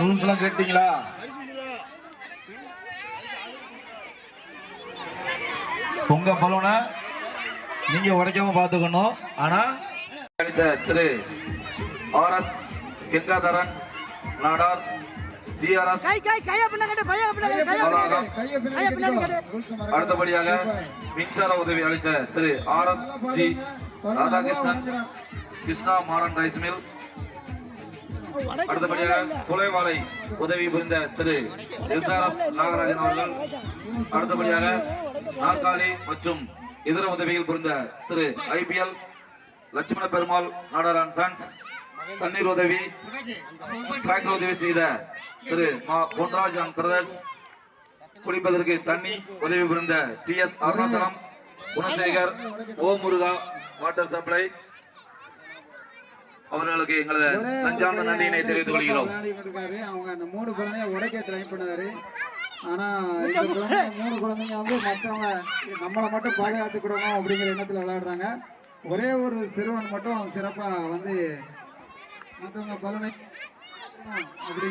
Rules எல்லாம் கேட்டீங்களா? உங்க பலூனை நீங்க உடைக்காம பாத்துக்கணும் ஆனா திரு ஆர் எஸ் கங்காதரன் நாடார் கட்டு அடுத்தபடியாக மின்சார உதவி அளித்த திரு R S G Radhakrishnan Krishna modern rice mill. அடுத்தபடியாக கொலைவாளை உதவி புரிந்த திரு எஸ்ஆர்எஸ் நாகராஜன் அவர்கள். அடுத்தபடியாக நாற்காலி மற்றும் இதர உதவிகள் புரிந்த திரு IPL Lakshmana Perumal Nadar and sons. தண்ணீர் உதவி. டிராக்டர் உதவி செய்த திரு மா பொன்ராஜ் அண்ட் பிரதர்ஸ். குடிப்பதற்கு தண்ணி உதவி புரிந்த T S Arunachalam Gunasekar O Muruga water supply. அவர்களுக்கு எங்களது நஞ்சார்ந்த நன்றியினை தெரிவித்துக் கொள்கிறோம். அவங்க அந்த மூணு குழந்தைய உடைக்க ட்ரை பண்ணாரு. ஆனா இந்த குழந்தை மூணு குழந்தைங்க வந்து மற்றவங்க நம்மளை மட்டும் பாதுகாத்துக்கிடணும் அப்படிங்கிற எண்ணத்துல விளையாடுறாங்க. ஒரே ஒரு சிறுவன் மட்டும் சிறப்பா வந்து மற்றவங்க பலனை அப்படி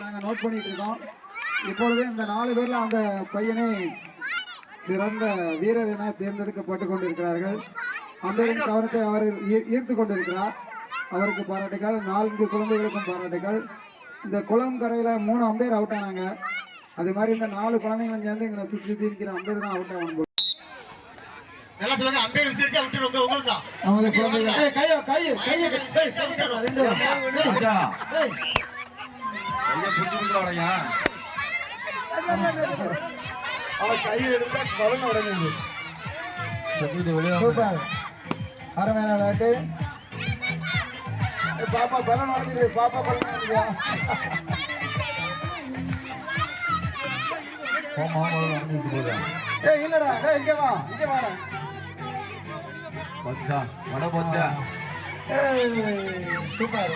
நாங்கள் நோட் பண்ணிட்டு இருக்கோம். இப்பொழுது இந்த நாலு பேர்ல அந்த பையனை சிறந்த வீரர் என தேர்ந்தெடுக்கப்பட்டு கொண்டிருக்கிறார்கள். அம்பேரின் கவனத்தை அவர் ஈர்த்து கொண்டிருக்கிறார். அவருக்கு பாராட்டுகள் நான்கு குழந்தைகளுக்கும் பாராட்டுகள் இந்த குளம் கரையில மூணு அம்பேர் அவுட் ஆனாங்க. அது மாதிரி இந்த நாலு குழந்தைங்களும் சேர்ந்து எங்களை சுற்றி திருக்கிற அம்பேர் தான் அவுட் ஆகணும் நல்லா சொல்லுங்க. அம்பேர் விசிறிச்சா விட்டுரு. உங்க உங்களுக்கு? தான் அவங்க குழந்தைகள் ஏய், கையோ கையோ கையோ ஏய், தப்பிக்கடா, ரெண்டு பேரும். ஏய், ராஜா, ஏய். ஐயா, புடிச்சு கொடுக்குறாங்கய்யா. அவன் கையை எடுத்தா பலன் உடனே செத்துட்டு வெளியே வந்து. சூப்பர். அருமையான விளையாட்டு. ஏய், பாப்பா பலன் உடஞ்சிரு பாப்பா பலன் உடஞ்சிருக்கா. ஏய் இல்லடா. டேய் இங்க வா. இங்க வாடா. பச்சா, வட பச்சா. சூப்பர்?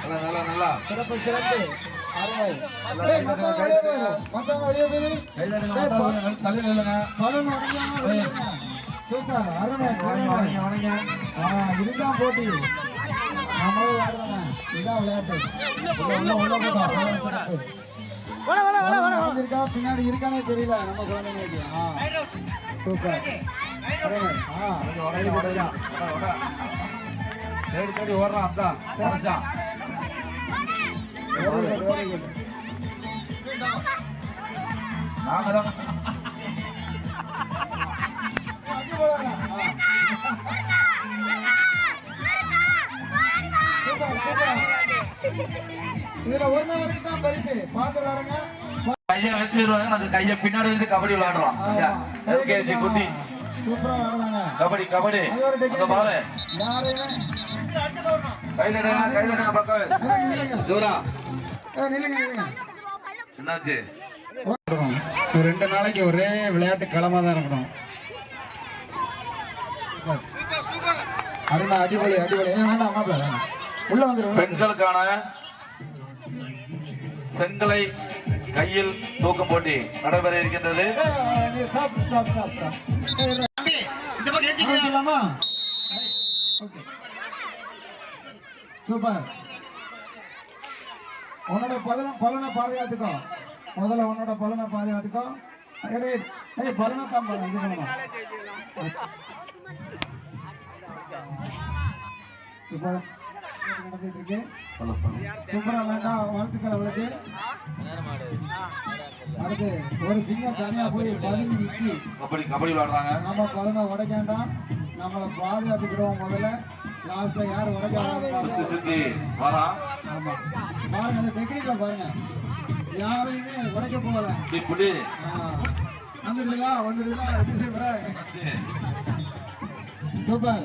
நல்லா, நல்லா, நல்லா. சிறப்பு சிறப்பு. சூப்பர். அருமை இதுதான் போட்டி. நம்மளும் விளையாடுறாங்க இதுதான் விளையாட்டு. உள்ள போட்டோம் வட வட வட பலன் இருக்கா பின்னாடி இருக்கானே தெரியல. நம்ம குழந்தைங்களுக்கு ஆ. சூப்பர். தேடி தேடி ஓடுறான் அதான். வெரி வெரி நாங்க தான். Super super. இதுல ஒரு வரைக்கும் தான் பரிசு. பார்த்து விளையாடுங்க கையை வச்சிருவாங்க நாங்க கையை பின்னாடி இருந்து கபடி விளையாடுறோம். எல்கேஜி குட்டீஸ் சூப்பரா விளையாடுறாங்க. கபடி கபடி. அது பாரு. கையில கையில பக்கம். தூரா. என்னாச்சு? ரெண்டு நாளைக்கு ஒரே விளையாட்டு களமா தான் இருக்கணும். அருணா அடிபொலி அடிபொலி. வேண்டாம் வேண்டாம். உள்ள வந்துடும் பெண்களுக்கான செங்கலை கையில் தூக்கம் போட்டி நடைபெற இருக்கின்றது. சூப்பர் உன்னோட பலனை பலனை பாதுகாத்துக்கோ. முதல்ல உன்னோட பலனை பாதுகாத்துக்கோ. ஏடே ஏய் பலனை தான் இது பண்ணணும் இப்போ நடந்துட்டு இருக்கு. சூப்பரா வேண்டாம் வாழ்த்துக்கள் அவளுக்கு. அடுத்து ஒரு சிங்கம் தனியா போய் பதுங்கி நிக்கி கபடி கபடி விளையாடுறாங்க. நம்ம பலனை உடைக்க வேண்டாம் நம்மளை பாதுகாத்துக்கிறோம் முதல்ல. லாஸ்ட்ல யார் உடைக்க சுத்தி சுத்தி வரா. ஆமா. பாருங்க அந்த டெக்னிக்ல பாருங்க. யாரையுமே உடைக்க போகல. இப்படி செய்வா? சூப்பர்.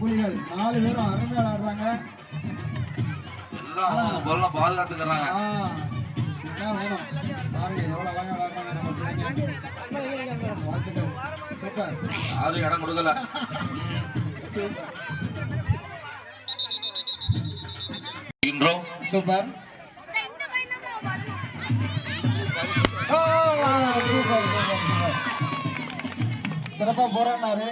புலிகள். நாலு பேரும் அருமையா விளையாடுறாங்க எல்லாம் ஆ, இதுதான் வேணும்? பாருங்க எவ்வளவு அழகா விளையாடுறாங்க நம்ம பிள்ளைங்க. வாழ்த்துக்கள் சூப்பர். யாரும் இடம் கொடுக்கல. சூப்பர். சிறப்பா போறாரு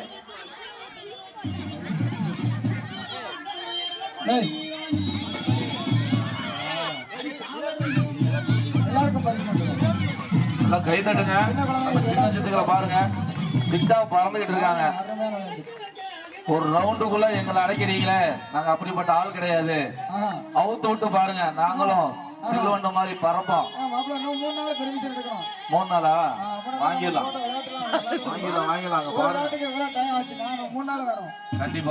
எல்லாம் கை தட்டுங்க. நம்ம சின்ன சித்துக்களை பாருங்க. சிட்டா பறந்துகிட்டு இருக்காங்க. ஒரு ரவுண்டுக்குள்ள எங்களை அடைக்கிறீங்களே. நாங்க அப்படிப்பட்ட ஆள் கிடையாது. அவுத்து விட்டு பாருங்க. நாங்களும் சில்வண்ட மாதிரி பறப்போம். மூணு நாள் வாங்கிடலாம். வாங்கிடலாம் வாங்கிடலாம். அங்க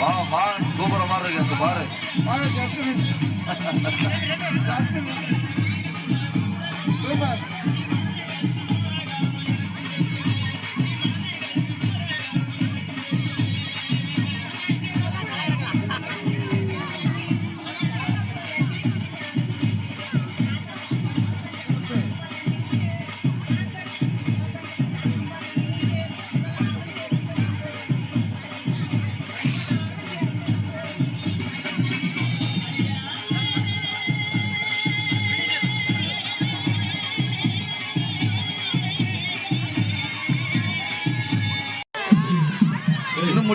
வா வா சூப்பர மாதிரி இருக்கு அங்க பாரு வாங்க,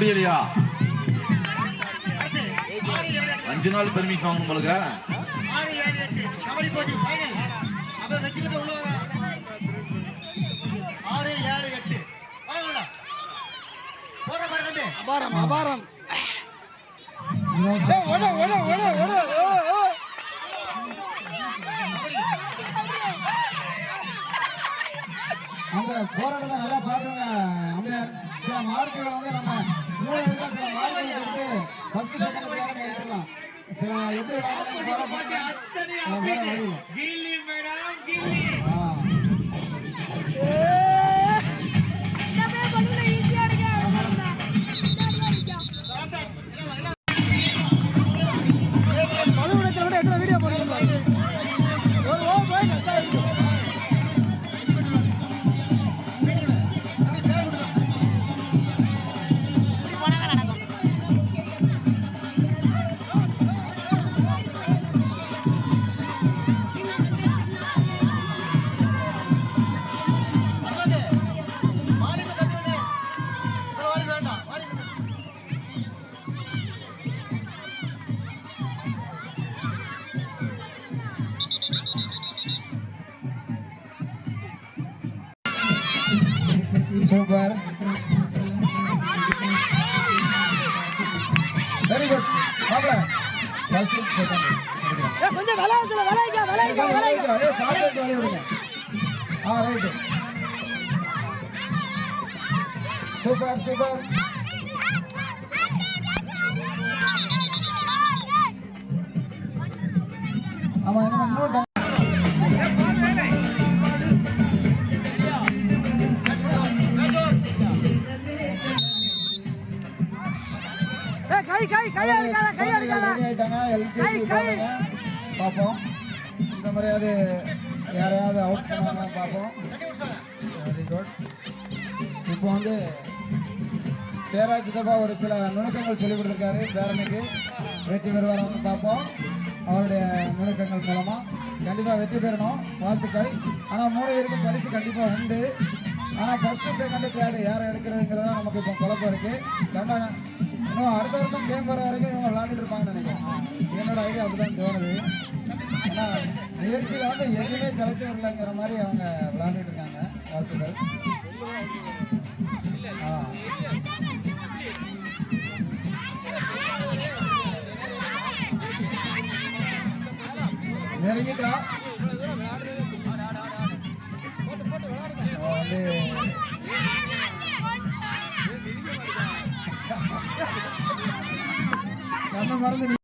முடியலையா அஞ்சு நாள் பெர்மிஷன் உங்களுக்கு வாங்க. தம்பி அபாரம் அபாரம் ஏய், ஓடு, ஓடு, ஓடு, ஓடு, ஓ, ஓ. அந்த போராட்டத்தை நல்லா பாத்துங்க அம்மையார் சில மார்க்குகளை வந்து நம்ம சில எப்படி சூப்பர் வெரி குட் மாப்பிள ஃபர்ஸ்ட் செகண்ட் ஏய், கொஞ்சம் விளையாட்டுல விளையாடிக்க விளையாடிக்க விளையாடிக்க ஏய் காலேஜ் வழி விடுங்க ஆ ரைட் சூப்பர் சூப்பர் ஆமா என்ன எல்கேஜி. பார்ப்போம். இந்த மாதிரியாவது யாரையாவது அவுட் பண்ணுவாங்க பார்ப்போம். வெரி குட் இப்போ வந்து பேராஜ் சித்தப்பா ஒரு சில நுணுக்கங்கள் சொல்லிக் கொடுத்துருக்காரு பேரனுக்கு வெற்றி பெறுவாரான்னு பார்ப்போம். அவருடைய நுணுக்கங்கள் மூலமா. கண்டிப்பாக வெற்றி பெறணும். வாழ்த்துக்கள். ஆனால் மூணு பேருக்கும் பரிசு கண்டிப்பாக உண்டு. ஆனால் ஃபர்ஸ்ட் செகண்ட் தேர்டு யாரை எடுக்கிறதுங்கிறதா நமக்கு இப்போ குழப்பம் இருக்கு. கண்டா இன்னும் அடுத்த வருஷம் கேம் வர வரைக்கும் இவங்க விளாண்டுட்டு இருப்பாங்கன்னு நினைக்கிறேன். என்னோட ஐடியா அப்படிதான் தோணுது. ஏன்னா முயற்சியில் வந்து எதுவுமே கலைச்சு வரலங்கிற மாதிரி அவங்க விளாண்டுட்டு இருக்காங்க வாழ்த்துக்கள். ஆ. நெருங்கிட்டா? வந்து Apa?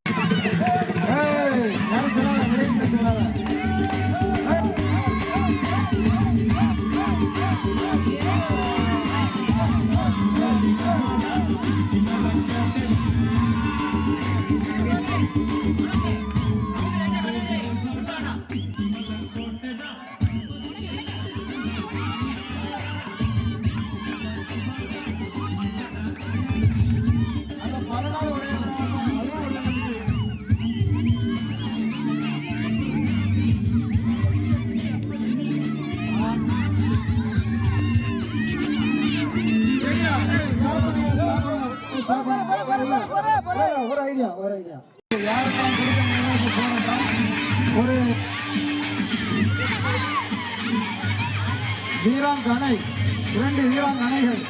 ஒரு வீராங்கனை இரண்டு வீராங்கனைகள்.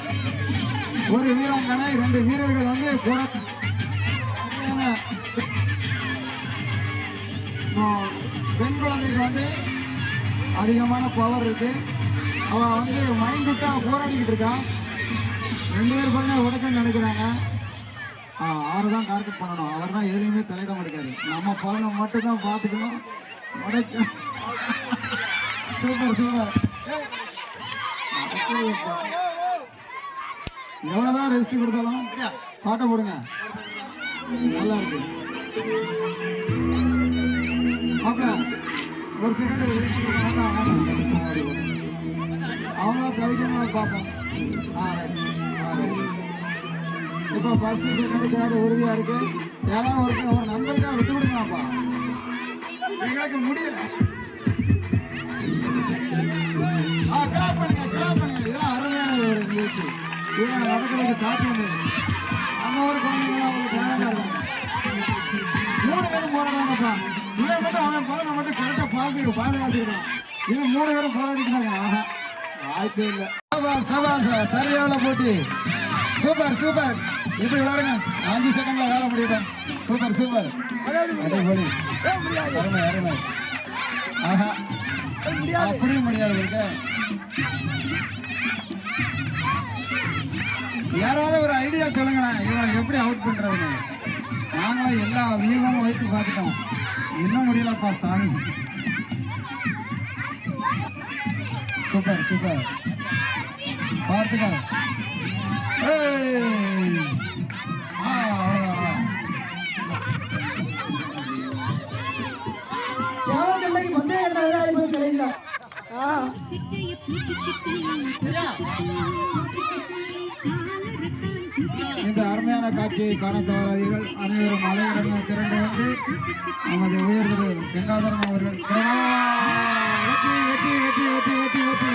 ஒரு வீராங்கனை இரண்டு வீரர்கள் வந்து போன பெண் குழந்தைக்கு வந்து அதிகமான பவர் இருக்கு. அவ வந்து மைண்ட் விட்டா போராடிக்கிட்டு இருக்கான் ரெண்டு பேர் பாருங்க உடக்கன்னு நினைக்கிறாங்க. அவரை தான் டார்கெட் பண்ணணும். அவர் தான் எதுலேயுமே தலையிட மாட்டேங்காரு நம்ம பலனை மட்டும் தான் பார்த்துக்கணும். உடைக்க சூப்பர் சூப்பர். எவ்வளோதான் ரெஸ்ட் கொடுத்தாலும் பாட்டை போடுங்க. நல்லா இருக்கு. ஒரு செகண்ட் அவங்க தவிக்கணும் பார்ப்போம் ஆ ரைட் இப்போ ஃபஸ்ட்டு செகண்ட் தேர்டு உறுதியா இருக்கு. யாராவது ஒருத்தர் ஒரு நம்பருக்காக விட்டு விடுங்கப்பா எங்களுக்கு முடியல. ஆ கிளாப் பண்ணுங்க கிளாப் பண்ணுங்க. இதெல்லாம் அருமையான ஒரு நிகழ்ச்சி. இதெல்லாம் நடக்கிறதுக்கு சாத்தியம் இல்லை. நம்ம ஊர் குழந்தைங்களாம் மூணு பேரும் போராடாங்கப்பா இவன் மட்டும் அவன் பலனை மட்டும் கரெக்டாக பாதுகா பாதுகாத்துக்கிறான் இவன் மூணு பேரும் போராடிக்கிறாங்க. ஆஹா. வாய்ப்பே இல்லை. சபாஸ் சபாஸ் சரியான போட்டி. Super super. இப்படி விளையாடுங்க. அஞ்சு செகண்ட்ல வேலை முடியும் சூப்பர் சூப்பர். அருமை அருமை. ஆஹா. அப்படியும் முடியாது. இருக்க யாராவது ஒரு ஐடியா சொல்லுங்களேன். இவன் எப்படி அவுட் பண்றதுன்னு. நாங்களும் எல்லா வியூகமும் வைத்து பார்த்துட்டோம். இன்னும் முடியலப்பா சாமி. Super super. பார்த்துக்கோ ஏய். ஆ, அவ்வளவுதான். சேவல் ஆயிப்போச்சு கடைசியில் ஆ இந்த அருமையான காட்சியை காண தவறாதீர்கள் அனைவரும் அலையுடன் திரண்டு வந்து நமது உயர்திரு கங்காதரன் அவர்கள் வெற்றி வெற்றி வெற்றி வெற்றி வெற்றி வெற்றி